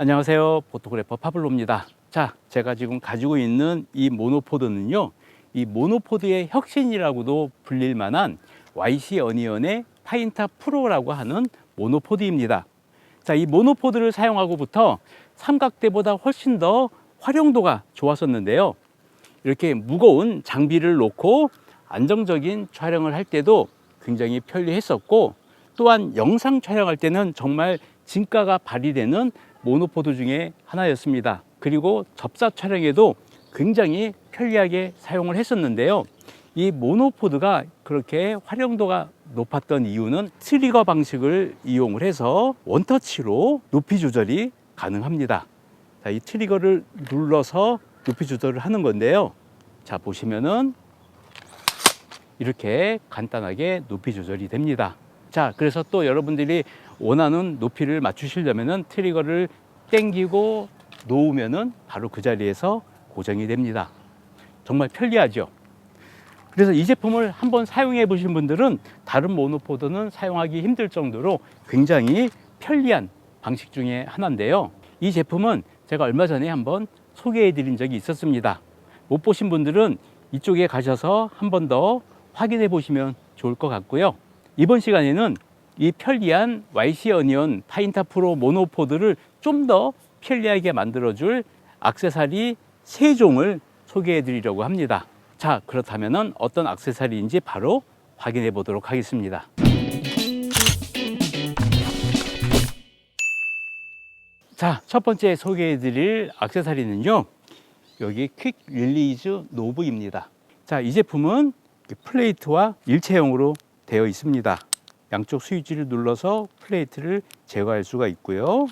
안녕하세요. 포토그래퍼 파블로입니다. 자, 제가 지금 가지고 있는 이 모노포드는요. 이 모노포드의 혁신이라고도 불릴 만한 YC 어니언의 파인타 프로라고 하는 모노포드입니다. 자, 이 모노포드를 사용하고부터 삼각대보다 훨씬 더 활용도가 좋았었는데요. 이렇게 무거운 장비를 놓고 안정적인 촬영을 할 때도 굉장히 편리했었고 또한 영상 촬영할 때는 정말 진가가 발휘되는 모노포드 중에 하나였습니다. 그리고 접사 촬영에도 굉장히 편리하게 사용을 했었는데요. 이 모노포드가 그렇게 활용도가 높았던 이유는 트리거 방식을 이용을 해서 원터치로 높이 조절이 가능합니다. 자, 이 트리거를 눌러서 높이 조절을 하는 건데요. 자, 보시면은 이렇게 간단하게 높이 조절이 됩니다. 자, 그래서 또 여러분들이 원하는 높이를 맞추시려면은 트리거를 당기고 놓으면은 바로 그 자리에서 고정이 됩니다. 정말 편리하죠. 그래서 이 제품을 한번 사용해 보신 분들은 다른 모노포드는 사용하기 힘들 정도로 굉장히 편리한 방식 중에 하나인데요. 이 제품은 제가 얼마 전에 한번 소개해 드린 적이 있었습니다. 못 보신 분들은 이쪽에 가셔서 한 번 더 확인해 보시면 좋을 것 같고요. 이번 시간에는 이 편리한 YC 어니언 파인타 프로 모노포드를 좀 더 편리하게 만들어줄 악세사리 세 종을 소개해 드리려고 합니다. 자, 그렇다면 어떤 악세사리인지 바로 확인해 보도록 하겠습니다. 자, 첫 번째 소개해 드릴 악세사리는요. 여기 퀵 릴리즈 노브입니다. 자, 이 제품은 플레이트와 일체형으로 되어 있습니다. 양쪽 스위치를 눌러서 플레이트를 제거할 수가 있고요.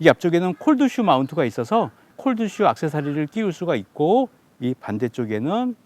이 앞쪽에는 콜드슈 마운트가 있어서 콜드슈 악세사리를 끼울 수가 있고 이 반대쪽에는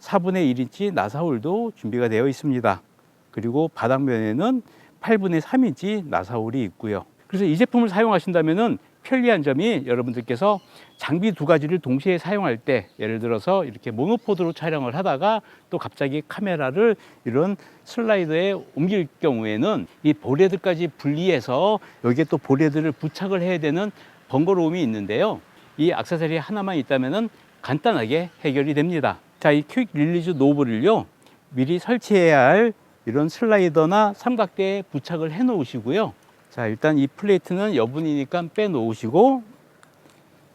4분의 1인치 나사홀도 준비가 되어 있습니다. 그리고 바닥면에는 8분의 3인치 나사홀이 있고요. 그래서 이 제품을 사용하신다면은 편리한 점이 여러분들께서 장비 두 가지를 동시에 사용할 때 예를 들어서 이렇게 모노포드로 촬영을 하다가 또 갑자기 카메라를 이런 슬라이더에 옮길 경우에는 이 볼헤드까지 분리해서 여기에 또 볼헤드를 부착을 해야 되는 번거로움이 있는데요. 이 액세서리 하나만 있다면은 간단하게 해결이 됩니다. 자, 이 퀵 릴리즈 노브를요. 미리 설치해야 할 이런 슬라이더나 삼각대에 부착을 해 놓으시고요. 자, 일단 이 플레이트는 여분이니까 빼 놓으시고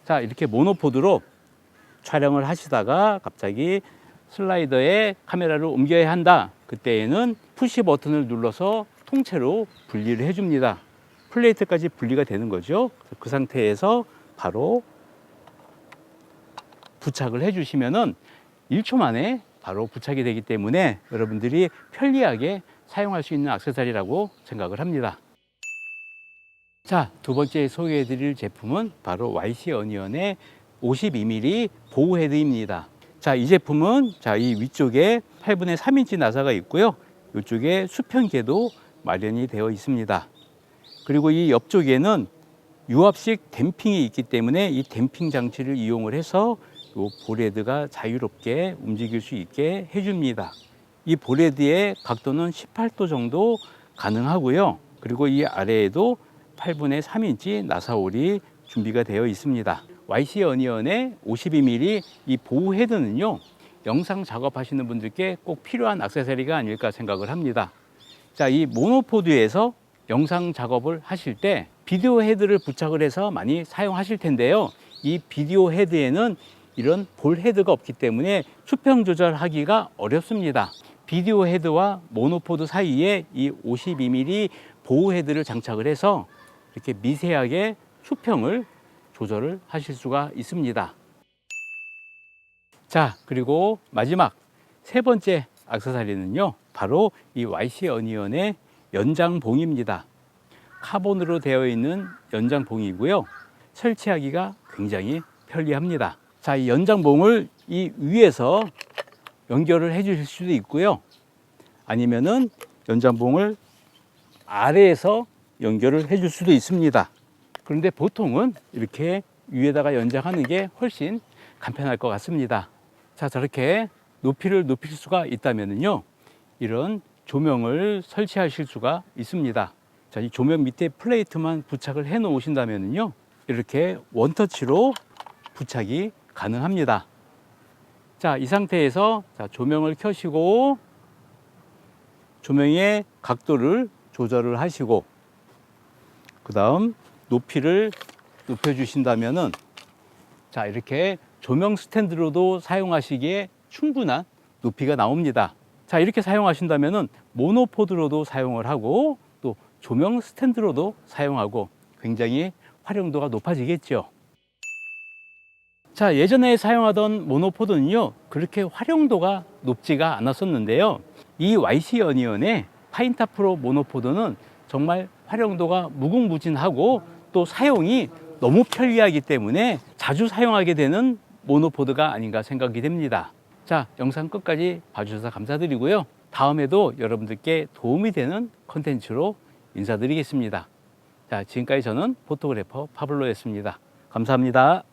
자, 이렇게 모노포드로 촬영을 하시다가 갑자기 슬라이더에 카메라를 옮겨야 한다. 그때에는 푸시 버튼을 눌러서 통째로 분리를 해 줍니다. 플레이트까지 분리가 되는 거죠. 그 상태에서 바로 부착을 해 주시면은 1초 만에 바로 부착이 되기 때문에 여러분들이 편리하게 사용할 수 있는 액세서리라고 생각을 합니다. 자, 두 번째 소개해 드릴 제품은 바로 YC 어니언의 52mm 보호 헤드입니다. 자, 이 제품은 자, 이 위쪽에 8분의 3인치 나사가 있고요. 이쪽에 수평계도 마련이 되어 있습니다. 그리고 이 옆쪽에는 유압식 댐핑이 있기 때문에 이 댐핑 장치를 이용을 해서 이 볼헤드가 자유롭게 움직일 수 있게 해줍니다. 이 볼헤드의 각도는 18도 정도 가능하고요. 그리고 이 아래에도 8분의 3인치 나사홀이 준비가 되어 있습니다. YC 어니언의 52mm 이 보호 헤드는요. 영상 작업하시는 분들께 꼭 필요한 액세서리가 아닐까 생각을 합니다. 자, 이 모노포드에서 영상 작업을 하실 때 비디오 헤드를 부착을 해서 많이 사용하실 텐데요. 이 비디오 헤드에는 이런 볼 헤드가 없기 때문에 수평 조절하기가 어렵습니다. 비디오 헤드와 모노포드 사이에 이 52mm 보호 헤드를 장착을 해서 이렇게 미세하게 수평을 조절을 하실 수가 있습니다. 자, 그리고 마지막 세 번째 액세서리는요. 바로 이 YC 어니언의 연장봉입니다. 카본으로 되어 있는 연장봉이고요. 설치하기가 굉장히 편리합니다. 자, 이 연장봉을 이 위에서 연결을 해 주실 수도 있고요. 아니면은 연장봉을 아래에서 연결을 해줄 수도 있습니다. 그런데 보통은 이렇게 위에다가 연장하는 게 훨씬 간편할 것 같습니다. 자, 저렇게 높이를 높일 수가 있다면요. 이런 조명을 설치하실 수가 있습니다. 자, 이 조명 밑에 플레이트만 부착을 해 놓으신다면요. 이렇게 원터치로 부착이 가능합니다. 자, 이 상태에서 자, 조명을 켜시고 조명의 각도를 조절을 하시고 그 다음 높이를 높여 주신다면은 자 이렇게 조명 스탠드로도 사용하시기에 충분한 높이가 나옵니다. 자 이렇게 사용하신다면은 모노포드로도 사용을 하고 또 조명 스탠드로도 사용하고 굉장히 활용도가 높아지겠죠. 자 예전에 사용하던 모노포드는요 그렇게 활용도가 높지가 않았었는데요. 이 YC 어니언의 파인타 프로 모노포드는 정말 활용도가 무궁무진하고 또 사용이 너무 편리하기 때문에 자주 사용하게 되는 모노포드가 아닌가 생각이 됩니다. 자, 영상 끝까지 봐주셔서 감사드리고요. 다음에도 여러분들께 도움이 되는 컨텐츠로 인사드리겠습니다. 자, 지금까지 저는 포토그래퍼 파블로였습니다. 감사합니다.